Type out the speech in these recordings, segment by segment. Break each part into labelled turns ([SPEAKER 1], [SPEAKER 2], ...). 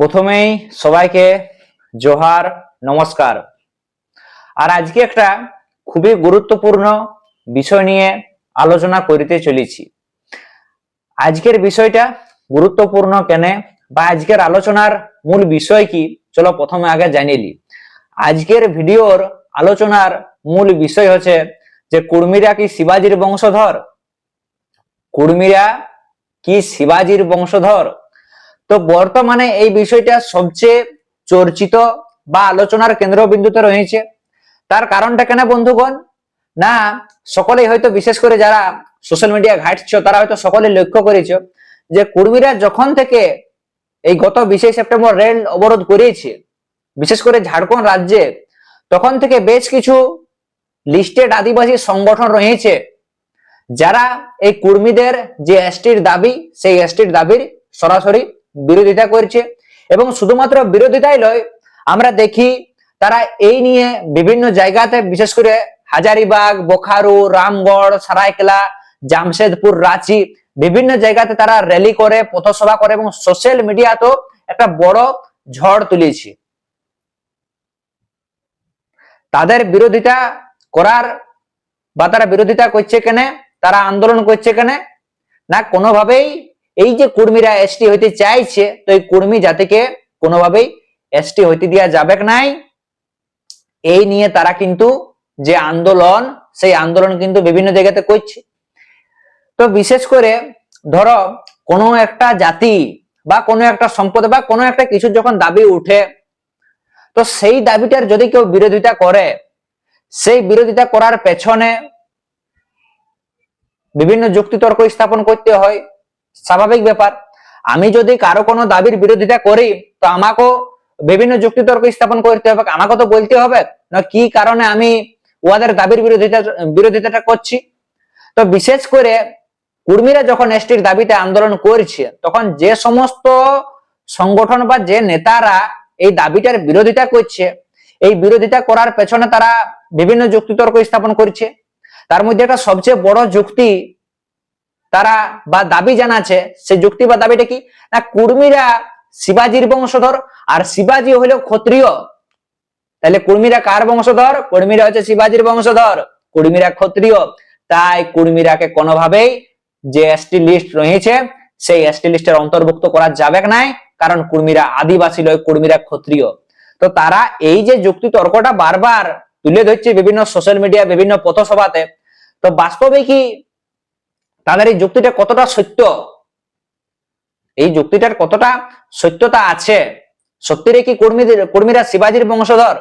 [SPEAKER 1] প্রথমেই সবাইকে জোহার, নমস্কার। আর আজকে একটা খুবই গুরুত্বপূর্ণ বিষয় নিয়ে আলোচনা করিতে চলেছি। আজকের বিষয়টা গুরুত্বপূর্ণ কেন বা আজকের আলোচনার মূল বিষয় কি, চলো প্রথমে আগে জানিয়ে নি আজকের ভিডিওর আলোচনার মূল বিষয় হচ্ছে যে কুর্মীরা কি শিবাজির বংশধর? কুর্মীরা কি শিবাজির বংশধর? তো বর্তমানে এই বিষয়টা সবচেয়ে চর্চিত বা আলোচনার কেন্দ্রবিন্দুতে রয়েছে। তার কারণটা কেন বন্ধুগণ? না, সকলেই হয়তো বিশেষ করে যারা সোশ্যাল মিডিয়া ঘাটছ, তারা হয়তো সকলে লক্ষ্য করেছ যে কুর্মীরা যখন থেকে এই গত বিশে সেপ্টেম্বর রেল অবরোধ করিয়েছে, বিশেষ করে ঝাড়খণ্ড রাজ্যে, তখন থেকে বেশ কিছু লিস্টেড আদিবাসী সংগঠন রয়েছে, যারা এই কুর্মীদের যে এসটির দাবি, সেই এসটির দাবির সরাসরি বিরোধিতা করছে এবং শুধুমাত্র বিরোধিতাই নয়, আমরা দেখি তারা এই নিয়ে বিভিন্ন জায়গাতে বিশেষ করে হাজারিবাগ, বোখারু, রামগড়, সারাইকেলা, জামশেদপুর, রাঁচি বিভিন্ন জায়গাতে তারা র্যালি করে, পথসভা করে এবং সোশ্যাল মিডিয়াতেও একটা বড় ঝড় তুলেছে তাদের বিরোধিতা করার বা তারা বিরোধিতা করছে কেন, তারা আন্দোলন করছে কেন, না কোনোভাবেই এই যে কুর্মীরা এসটি হইতে চাইছে, তো এই কুর্মী জাতিকে কোনোভাবেই এসটি হইতে দেওয়া যাবে নাই, এই নিয়ে তারা কিন্তু যে আন্দোলন, সেই আন্দোলন কিন্তু বিভিন্ন জায়গাতে করছে। তো বিশেষ করে ধরো কোনো একটা জাতি বা কোনো একটা সম্পদ বা কোনো একটা কিছু যখন দাবি উঠে, তো সেই দাবিটার যদি কেউ বিরোধিতা করে, সেই বিরোধিতা করার পেছনে বিভিন্ন যুক্তিতর্ক স্থাপন করতে হয় স্বাভাবিক ব্যাপার। আমি যদি কারও কোনো দাবির বিরোধিতা করি, তো আমাকেও বিভিন্ন যুক্তি তর্ক স্থাপন করতে হবে। আমাকে তো বলতে হবে না কি কারণে আমি ওদের দাবির বিরোধিতা, বিরোধিতাটা করছি। তো বিশেষ করে কুর্মীরা যখন এসটির দাবিতে আন্দোলন করছে, তখন যে সমস্ত সংগঠন বা যে নেতারা এই দাবিটার বিরোধিতা করছে, এই বিরোধিতা করার পেছনে তারা বিভিন্ন যুক্তি তর্ক স্থাপন করছে। তার মধ্যে একটা সবচেয়ে বড় যুক্তি তারা বা দাবি জানাচ্ছে সে যুক্তি বা দাবিটা কি? না, কুর্মীরা শিবাজির বংশধর আর শিবাজি হইল ক্ষত্রিয়। তাহলে কুর্মীরা কার বংশধর? কুর্মীরা হচ্ছে শিবাজির বংশধর, কুর্মীরা ক্ষত্রিয়। তাই কুর্মীরাকে কোনোভাবেই যে এসটি লিস্ট রয়েছে, সেই এসটি লিস্টের অন্তর্ভুক্ত করা যাবে নাই, কারণ কুর্মীরা আদিবাসী লয় কুর্মীরা ক্ষত্রিয়। তো তারা এই যে যুক্তি তর্কটা বারবার তুলে ধরছে বিভিন্ন সোশ্যাল মিডিয়া বিভিন্ন পথসভাতে, তো বাস্তবে কি তাদের এই যুক্তিটা কতটা সত্য? এই যুক্তিটার কতটা সত্যতা আছে? সত্যিরে কি কর্মীদের, কর্মীরা শিবাজির বংশধর?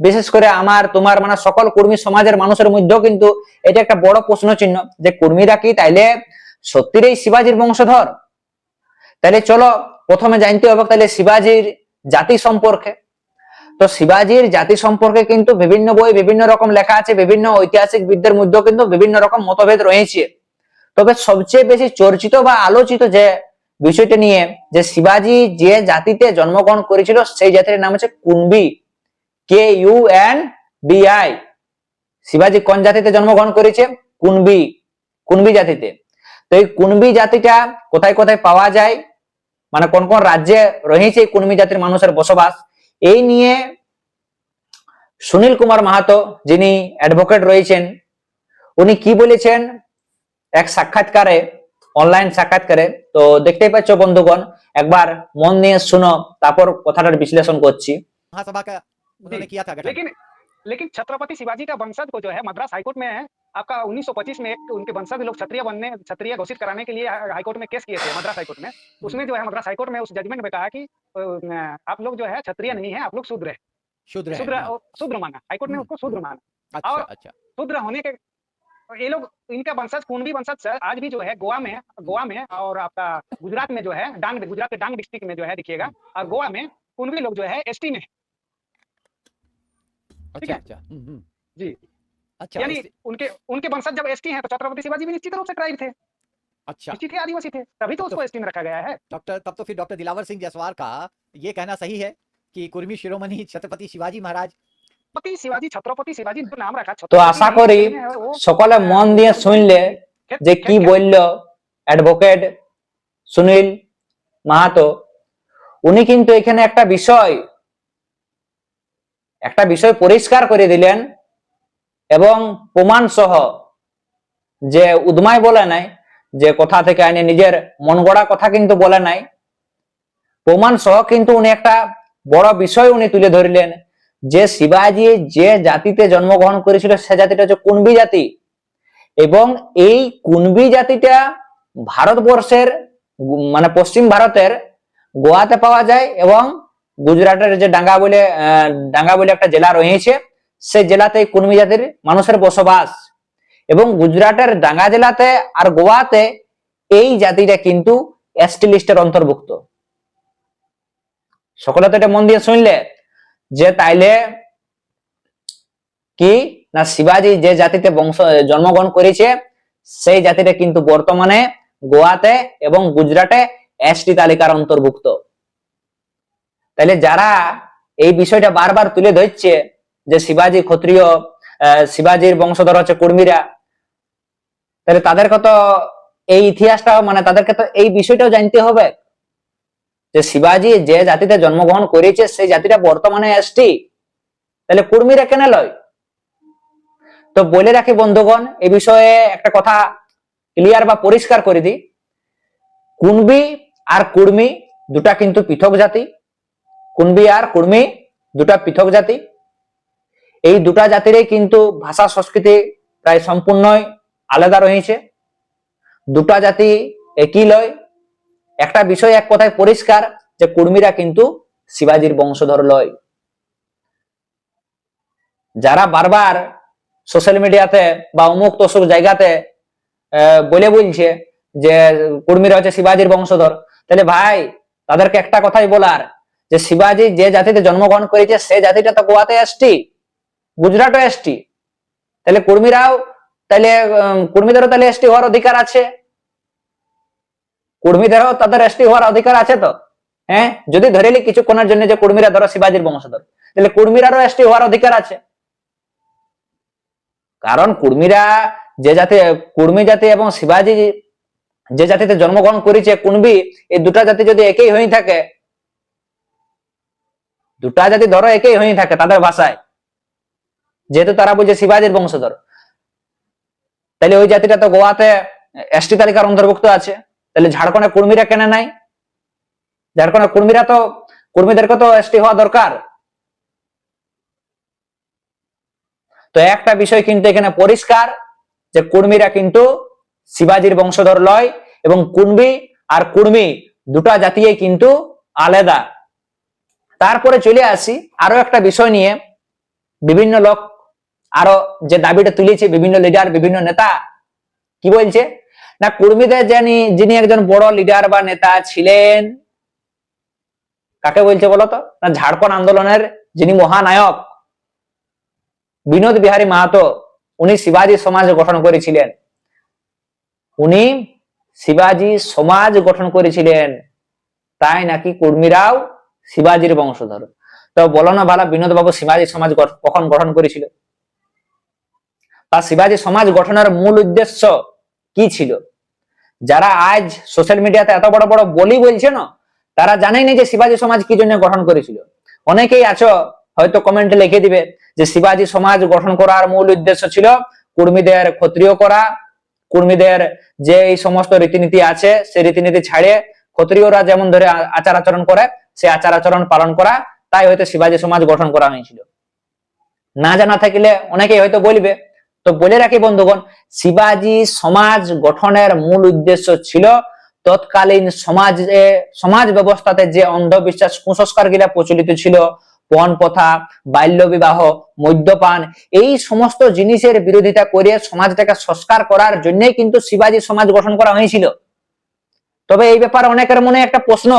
[SPEAKER 1] বিশেষ করে আমার, তোমার মানে সকল কর্মী সমাজের মানুষের মধ্যেও কিন্তু এটা একটা বড় প্রশ্ন চিহ্ন যে কর্মীরা কি তাইলে সত্যিরই শিবাজির বংশধর? তাহলে চলো প্রথমে জানতে হবে তাহলে শিবাজির জাতি সম্পর্কে। তো শিবাজির জাতি সম্পর্কে কিন্তু বিভিন্ন বই, বিভিন্ন রকম লেখা আছে, বিভিন্ন ঐতিহাসিক বিদদের মধ্যেও কিন্তু বিভিন্ন রকম মতভেদ রয়েছে। তবে সবচেয়ে বেশি চর্চিত বা আলোচিত যে বিষয়টা নিয়ে যে শিবাজি যে জাতিতে জন্মগ্রহণ করেছিল, সেই জাতির নাম হচ্ছে Kunbi. K U N B I শিবাজি কোন জাতিতে জন্মগ্রহণ করেছে? কুনবি। কুনবি জাতিতে। তো এই কুনবি জাতিটা কোথায় কোথায় পাওয়া যায়? মানে কোন কোন রাজ্যে রয়েছে এই কুনবি জাতির মানুষের বসবাস? এই নিয়ে সুনীল কুমার মাহাতো যিনি অ্যাডভোকেট রয়েছেন, উনি কি বলেছেন? এক সাক্ষাৎকারে অনলাইন সাক্ষাৎকারে তো দেখতেই পাচ্ছ বন্ধুগণ একবার মন দিয়ে শুনো তারপর কথাটার বিশ্লেষণ করছি
[SPEAKER 2] महासभा का उन्होंने
[SPEAKER 3] जी,
[SPEAKER 2] किया था गठन
[SPEAKER 3] लेकिन लेकिन छत्रपति शिवाजी का वंशज को जो है मद्रास हाईकोर्ट में है आपका 1925 में एक उनके वंशज लोग क्षत्रिय बनने क्षत्रिय घोषित कराने के लिए हाईकोर्ट में केस किए थे मद्रास हाईकोर्ट में उसमें जो है मद्रास हाईकोर्ट में उस जजमेंट में कहा कि अ, आप लोग जो है क्षत्रिय नहीं है आप लोग शूद्र है
[SPEAKER 2] शूद्र है
[SPEAKER 3] शूद्र
[SPEAKER 2] हाँ।
[SPEAKER 3] शूद्र माना हाईकोर्ट ने
[SPEAKER 2] हम्म।
[SPEAKER 3] उसको शूद्र माना
[SPEAKER 2] अच्छा
[SPEAKER 3] और-
[SPEAKER 2] अच्छा
[SPEAKER 3] शूद्र होने के ये लोग इनका वंशज कुंभी वंशज सर आज भी जो है गोवा में गोवा में और आपका गुजरात में जो है डांग गुजरात के डांग डिस्ट्रिक्ट में जो है दिखिएगा और गोवा में कुंभी लोग जो है एसटी में है।
[SPEAKER 2] अच्छा
[SPEAKER 3] है?
[SPEAKER 2] अच्छा हम्म, हम्म।
[SPEAKER 3] जी
[SPEAKER 2] अच्छा
[SPEAKER 3] यानी उनके उनके वंशज जब एसटी हैं तो छत्रपति शिवाजी भी निश्चित रूप से ट्राइब थे
[SPEAKER 2] अच्छा
[SPEAKER 3] निश्चित ही आदिवासी थे तभी तो उसको एसटी में रखा गया है
[SPEAKER 2] डॉक्टर तब तो फिर डॉक्टर दिलावर सिंह जसवार का ये कहना सही है कि कुर्मी शिरोमणि छत्रपति शिवाजी महाराज
[SPEAKER 1] তো আশা করি সকলে মন দিয়ে শুনলে যে কি বলল অ্যাডভোকেট সুনীল মাহাতো। উনি কিন্তু এখানে একটা বিষয় একটা বিষয় পরিষ্কার করে দিলেন এবং প্রমাণ সহ যে উদ্মায় বলে নাই যে কথা থেকে আইনে নিজের মন গড়া কথা কিন্তু বলে নাই। প্রমাণ সহ কিন্তু উনি একটা বড় বিষয় উনি তুলে ধরলেন। যে শিবাজি যে জাতিতে জন্মগ্রহণ করেছিল, সে জাতিটা হচ্ছে কুনবি জাতি। এবং এই কুনবি জাতিটা ভারতবর্ষের মানে পশ্চিম ভারতের গোয়াতে পাওয়া যায় এবং গুজরাটের যে ডাঙ্গা বলে ডাঙ্গা বলে একটা জেলা রয়েছে, সেই জেলাতে কুনবি জাতির মানুষের বসবাস। এবং গুজরাটের ডাঙ্গা জেলাতে আর গোয়াতে এই জাতিটা কিন্তু এসটি লিস্টের অন্তর্ভুক্ত। সকলে তো এটা মন দিয়ে শুনলে? যে তাইলে কি? না শিবাজি যে জাতিতে বংশ জন্মগ্রহণ করেছে, সেই জাতিটা কিন্তু বর্তমানে গোয়াতে এবং গুজরাটে এসটি তালিকার অন্তর্ভুক্ত। তাইলে যারা এই বিষয়টা বারবার তুলে ধরছে যে শিবাজি ক্ষত্রিয় শিবাজির বংশধর হচ্ছে কুর্মীরা তাহলে তাদেরকে তো এই ইতিহাসটা মানে তাদেরকে তো এই বিষয়টাও জানতে হবে। যে শিবাজি যে জাতিতে জন্মগ্রহণ করেছে, সেই জাতিটা বর্তমানে এসটি। তাহলে কুর্মীরা কেন লয়? তো বলে রাখি বন্ধুগণ, এ বিষয়ে একটা কথা ক্লিয়ার বা পরিষ্কার করে দিই। কুনবি আর কুর্মি দুটা কিন্তু পৃথক জাতি। কুনবি আর কুর্মি দুটা পৃথক জাতি। এই দুটা জাতিরই কিন্তু ভাষা সংস্কৃতি প্রায় সম্পূর্ণই আলাদা রয়েছে। দুটা জাতি একই লয়। একটা বিষয় এক কথায় পরিষ্কার যে কুর্মীরা কিন্তু শিবাজির বংশধর লয়। যারা বারবার সোশ্যাল মিডিয়াতে বা অমুক তসুক জায়গাতে বলে বলছে যে কুর্মীরা হচ্ছে শিবাজির বংশধর, তাহলে ভাই তাদেরকে একটা কথাই বলার যে শিবাজি যে জাতিতে জন্মগ্রহণ করেছে, সে জাতিটা তো গোয়াতে এসটি গুজরাটও এসটি তাহলে কুর্মীরাও, তাহলে কুর্মীদেরও তাহলে এসটি হওয়ার অধিকার আছে। কুর্মীদেরও তাদের এসটি হওয়ার অধিকার আছে তো? হ্যাঁ? যদি ধরে নি কিছুক্ষণের জন্য যে কুর্মীরা ধরো শিবাজির বংশধর, তাহলে কুর্মীরারও এসটি হওয়ার অধিকার আছে। কারণ কুর্মীরা যে জাতি, কুর্মী জাতি এবং শিবাজি যে জাতিতে জন্মগ্রহণ করেছে কুনবি এই দুটা জাতি যদি একই হয়ে থাকে, দুটা জাতি ধরো একই হয়ে থাকে তাদের ভাষায়, যেহেতু তারা বলছে শিবাজির বংশধর। তাহলে ওই জাতিটা তো গোয়াতে এসটি তালিকার অন্তর্ভুক্ত আছে। তাহলে ঝাড়খণ্ডে কুর্মীরা কেন নাই? ঝাড়খণ্ডের কুর্মীরা তো, কুর্মীদেরকে তো এসটি হওয়া দরকার। তো একটা বিষয় কিন্তু এখানে পরিষ্কার, যে কুর্মীরা কিন্তু শিবাজির বংশধর লয় এবং কুর্মী আর কুর্মী দুটা জাতীয় কিন্তু আলাদা। তারপরে চলে আসি, আরও একটা বিষয় নিয়ে। বিভিন্ন লোক আরও যে দাবিটা তুলেছে, বিভিন্ন লিডার বিভিন্ন নেতা, কি বলছে? না কুর্মীদের জানি যিনি একজন বড় লিডার বা নেতা ছিলেন, কাকে বলছে বলতো না ঝাড়খণ্ড আন্দোলনের যিনি মহানায়ক, বিনোদ বিহারী মাহাতো, উনি শিবাজি সমাজ গঠন করেছিলেন। উনি শিবাজি সমাজ গঠন করেছিলেন, তাই নাকি কুর্মীরাও শিবাজির বংশধর? তো বলো না ভালা বিনোদ বাবু শিবাজি সমাজ কখন গঠন করেছিল? তা শিবাজি সমাজ গঠনের মূল উদ্দেশ্য কি ছিল? যারা আজ সোশ্যাল মিডিয়াতে এত বড় বড় বলি বলছে না, তারা জানেই না যে শিবাজি সমাজ কি জন্য গঠন করেছিল। অনেকেই আছো, হয়তো কমেন্টে লিখে দিবে যে শিবাজি সমাজ গঠন করার মূল উদ্দেশ্য ছিল কুর্মীদের ক্ষত্রিয় করা, কুর্মীদের যে এই সমস্ত রীতিনীতি আছে, সেই রীতিনীতি ছাড়ে ক্ষত্রিয়রা যেমন ধরে আচার আচরণ করে, সেই আচার আচরণ পালন করা, তাই হয়তো শিবাজি সমাজ গঠন করা হয়েছিল। না জানা থাকলে অনেকেই হয়তো বলবে তো বলে রাখি বন্ধুগণ, শিবাজি সমাজ গঠনের মূল উদ্দেশ্য ছিল তৎকালীন সমাজে, সমাজ ব্যবস্থাতে যে অন্ধবিশ্বাস কুসংস্কার গিলা প্রচলিত ছিল পণ প্রথা, বাল্য বিবাহ, মদ্যপান, এই সমস্ত জিনিসের বিরোধিতা করে সমাজটাকে সংস্কার করার জন্যই কিন্তু শিবাজি সমাজ গঠন করা হয়েছিল। তবে এই ব্যাপারে অনেকের মনে একটা প্রশ্ন,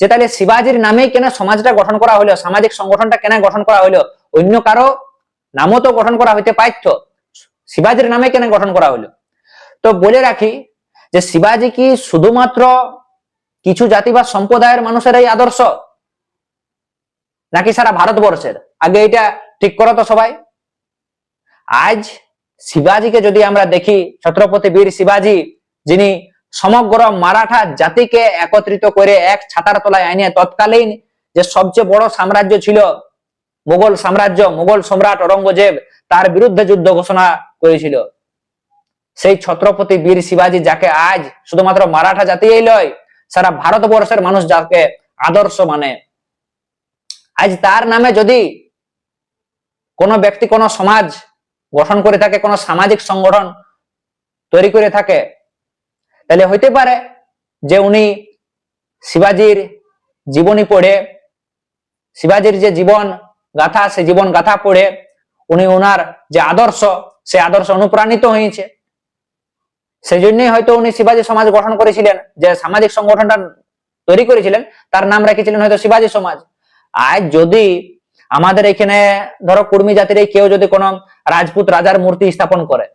[SPEAKER 1] যে তাহলে শিবাজির নামেই কেন সমাজটা গঠন করা হলো, সামাজিক সংগঠনটা কেন গঠন করা হলো? অন্য কারও নামও তো গঠন করা হইতে পারত শিবাজির নামে কেন গঠন করা হলো তো বলে রাখি যে শিবাজি কি শুধুমাত্র কিছু জাতি বা সম্প্রদায়ের মানুষের এই আদর্শ? নাকি সারা ভারতবর্ষের? আগে এটা ঠিক করো তো সবাই। আজ শিবাজিকে যদি আমরা দেখি, ছত্রপতি বীর শিবাজি, যিনি সমগ্র মারাঠা জাতিকে একত্রিত করে এক ছাতার তলায় আইনে তৎকালীন যে সবচেয়ে বড় সাম্রাজ্য ছিল মুঘল সাম্রাজ্য মুঘল সম্রাট ঔরঙ্গজেব তার বিরুদ্ধে যুদ্ধ ঘোষণা করেছিল। সেই ছত্রপতি বীর শিবাজী যাকে আজ শুধুমাত্র মারাঠা জাতিই লয়, সারা ভারতবর্ষের মানুষ যাকে আদর্শ মানে। আজ তার নামে যদি কোনো ব্যক্তি, কোনো সমাজ গঠন করে থাকে, কোনো সামাজিক সংগঠন তৈরি করে থাকে, তাহলে হইতে পারে যে উনি শিবাজির জীবনী পড়ে, শিবাজির যে জীবন গাথা, সে জীবন গাথা পড়ে। উনি ওনার যে আদর্শ, সে আদর্শ অনুপ্রাণিত হয়েছে। সেই জন্যই হয়তো উনি শিবাজী সমাজ গঠন করেছিলেন, যে সামাজিক সংগঠনটা তৈরি করেছিলেন, তার নাম রেখেছিলেন হয়তো শিবাজী সমাজ। আজ যদি আমাদের এখানে ধরো কুর্মী জাতির কেউ যদি কোনো রাজপুত রাজার মূর্তি স্থাপন করে,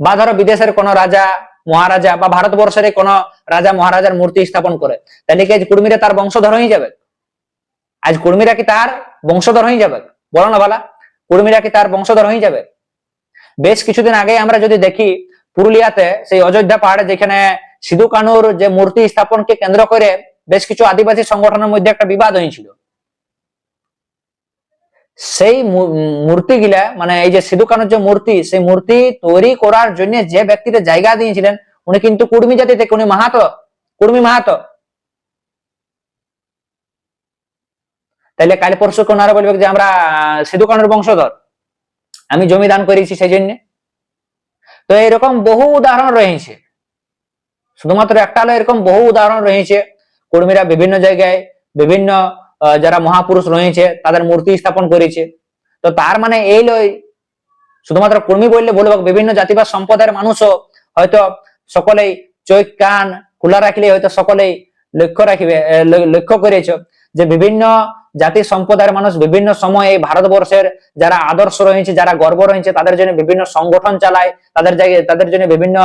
[SPEAKER 1] বা ধরো বিদেশের কোনো রাজা, মহারাজা, বা ভারতবর্ষের কোন রাজা, মহারাজার মূর্তি স্থাপন করে, তাহলে কি কুর্মীরা তার বংশধর হয়ে যাবে? আজ কুর্মীরা কি তার বংশধর হয়ে যাবে? বলো না বালা, কুর্মীরা কি তার বংশধর হয়ে যাবে? বেশ কিছুদিন আগে আমরা যদি দেখি, পুরুলিয়াতে সেই অযোধ্যা পাহাড়ে যেখানে সিধু কানুর যে মূর্তি স্থাপনকে কেন্দ্র করে বেশ কিছু আদিবাসী সংগঠনের মধ্যে একটা বিবাদ হয়েছিল। সেই মূর্তি গিলা মানে এই যে সিধু কানুর যে মূর্তি, সেই মূর্তি তৈরি করার জন্য যে ব্যক্তিটা জায়গা দিয়েছিলেন, উনি কিন্তু কুর্মী জাতি থেকে, উনি মাহাতো, কুর্মী মাহাতো। তাইলে কাল পরশু কোন আরও বলবে যে আমরা সিধু কানুর বংশধর। আমি জমি দান করেছি সেই জন্য তো এরকম বহু উদাহরণ রয়েছে। শুধুমাত্র একটা হলো এরকম বহু উদাহরণ রয়েছে। কর্মীরা বিভিন্ন জায়গায় বিভিন্ন যারা মহাপুরুষ রয়েছে, তাদের মূর্তি স্থাপন করেছে। তো তার মানে এই লয় শুধুমাত্র কর্মী বললে বলব বিভিন্ন জাতি বা সম্প্রদায়ের মানুষও হয়তো সকলেই চোখ, কান খোলা রাখলে হয়তো সকলেই লক্ষ্য রাখিবে লক্ষ্য করেছ যে বিভিন্ন জাতি সম্প্রদায়ের মানুষ বিভিন্ন সময় এই ভারতবর্ষের যারা আদর্শ রয়েছে, যারা গর্ব রয়েছে, তাদের জন্য বিভিন্ন সংগঠন চালায়, তাদের জায়গায়, তাদের জন্য বিভিন্ন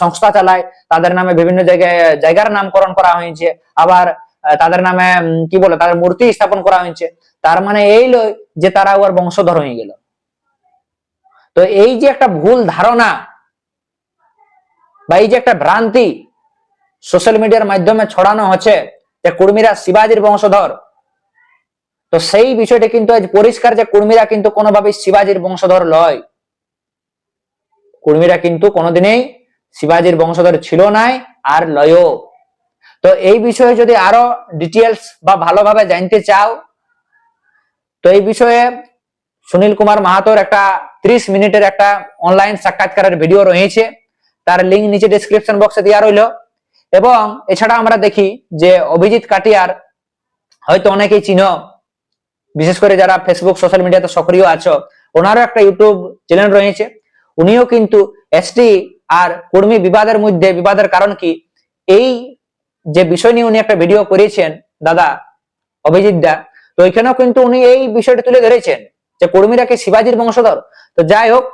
[SPEAKER 1] সংস্থা চালায়, তাদের নামে বিভিন্ন জায়গায়, জায়গার নামকরণ করা হয়েছে। আবার তাদের নামে কি বলে, তাদের মূর্তি স্থাপন করা হয়েছে। তার মানে এই লয় যে তারা ওর বংশধর হয়ে গেল। তো এই যে একটা ভুল ধারণা বা এই যে একটা ভ্রান্তি সোশ্যাল মিডিয়ার মাধ্যমে ছড়ানো হচ্ছে যে কুর্মীরা শিবাজির বংশধর তো সেই বিষয়টা কিন্তু আজ পরিষ্কার যে কুর্মীরা কিন্তু কোনোভাবেই শিবাজির বংশধর লয়। কুর্মীরা কিন্তু কোনোদিনই শিবাজির বংশধর ছিল নাই আর লয়ও। তো এই বিষয়ে যদি আরও ডিটেলস বা ভালোভাবে জানতে চাও, তো এই বিষয়ে সুনীল কুমার মাহাতোর একটা ত্রিশ মিনিটের একটা অনলাইন সাক্ষাৎকারের ভিডিও রয়েছে। তার লিঙ্ক নিচে ডিসক্রিপশন বক্সে দেওয়া রইল। এবং এছাড়া আমরা দেখি যে অভিজিৎ কাটিয়ার হয়তো অনেকেই চিনো। বিশেষ করে যারা ফেসবুক সোশ্যাল মিডিয়াতে সক্রিয় আছো, ওনারও একটা ইউটিউব চ্যানেল রয়েছে। উনিও কিন্তু এসটি আর কর্মী বিবাদের মধ্যে, বিবাদের কারণ কি? এই যে বিষয় নিয়ে উনি একটা ভিডিও করেছেন, দাদা অভিজিৎ দা, তো ওইখানেও কিন্তু উনি এই বিষয়টা তুলে ধরেছেন যে কর্মীরা কি শিবাজির বংশধর? তো যাই হোক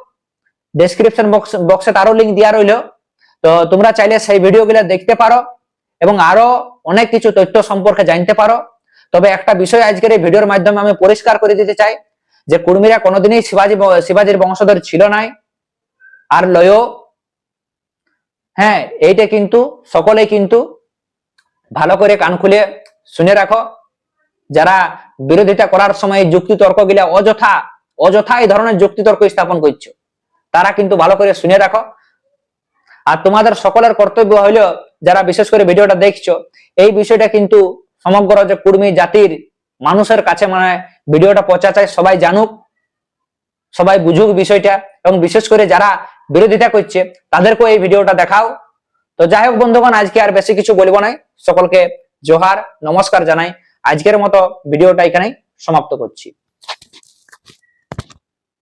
[SPEAKER 1] ডেসক্রিপশন বক্স বক্সে তারও লিঙ্ক দেওয়া রইল। তো তোমরা চাইলে সেই ভিডিওগুলো দেখতে পারো এবং আরও অনেক কিছু তথ্য সম্পর্কে জানতে পারো। তবে একটা বিষয় আজকের এই ভিডিওর মাধ্যমে আমি পরিষ্কার করে দিতে চাই যে কুর্মীরা কোনোদিনই শিবাজি শিবাজির বংশধর ছিল নাই। আর লয়ও হ্যাঁ এইটা কিন্তু সকলে কিন্তু ভালো করে কান খুলে শুনে রাখো। যারা বিরোধিতা করার সময় যুক্তি তর্ক গিলা অযথা অযথা এই ধরনের যুক্তি তর্ক স্থাপন করছ, তারা কিন্তু ভালো করে শুনে রাখো। আর তোমাদের সকলের কর্তব্য হইল যারা বিশেষ করে ভিডিওটা দেখছ, এই বিষয়টা কিন্তু সমগ্র যে কুর্মী জাতির মানুষের কাছে মানে ভিডিওটা পৌঁছা চায় সবাই জানুক, সবাই বুঝুক বিষয়টা এবং বিশেষ করে যারা বিরোধিতা করছে তাদেরকে এই ভিডিওটা দেখাও। তো যাই হোক বন্ধুগণ, আজকে আর বেশি কিছু বলব না। সকলকে জোহার, নমস্কার জানাই। আজকের মতো ভিডিওটা এখানেই সমাপ্ত করছি।